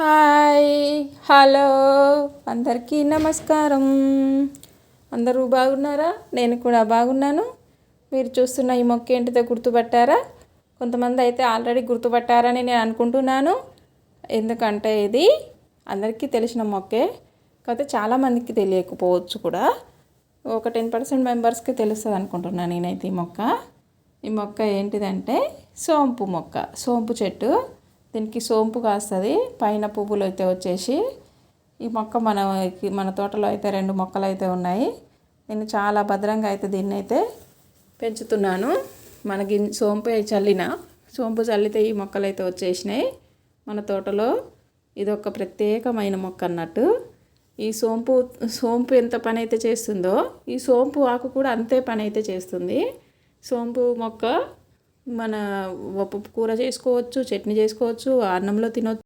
Hi hello అందరికీ నమస్కారం. అందరూ బాగున్నారా? నేను కూడా బాగున్నాను. మీరు చూస్తున్న ఈ మొక్క ఏంటిదో గుర్తుపట్టారా? కొంతమంది అయితే ఆల్రెడీ గుర్తుపట్టారని నేను అనుకుంటున్నాను. ఎందుకంటే ఇది అందరికీ తెలిసిన మొక్కే. కాకపోతే చాలామందికి తెలియకపోవచ్చు కూడా. ఒక టెన్ పర్సెంట్ మెంబర్స్కి తెలుస్తుంది అనుకుంటున్నాను నేనైతే ఈ మొక్క. ఈ మొక్క ఏంటిదంటే సోంపు మొక్క సోంపు చెట్టు. దీనికి సోంపు కాస్తుంది. పైన పువ్వులు అయితే వచ్చేసి ఈ మొక్క మన మన తోటలో అయితే రెండు మొక్కలు అయితే ఉన్నాయి. నేను చాలా భద్రంగా అయితే దీన్ని అయితే పెంచుతున్నాను. మనకి సోంపు చల్లిన సోంపు చల్లితే ఈ మొక్కలు అయితే వచ్చేసినాయి. మన తోటలో ఇది ఒక ప్రత్యేకమైన మొక్క అన్నట్టు. ఈ సోంపు సోంపు ఎంత పని అయితే చేస్తుందో ఈ సోంపు ఆకు కూడా అంతే పని అయితే చేస్తుంది. సోంపు మొక్క మన కూర చేసుకోవచ్చు చట్నీ చేసుకోవచ్చు అన్నంలో తినవచ్చు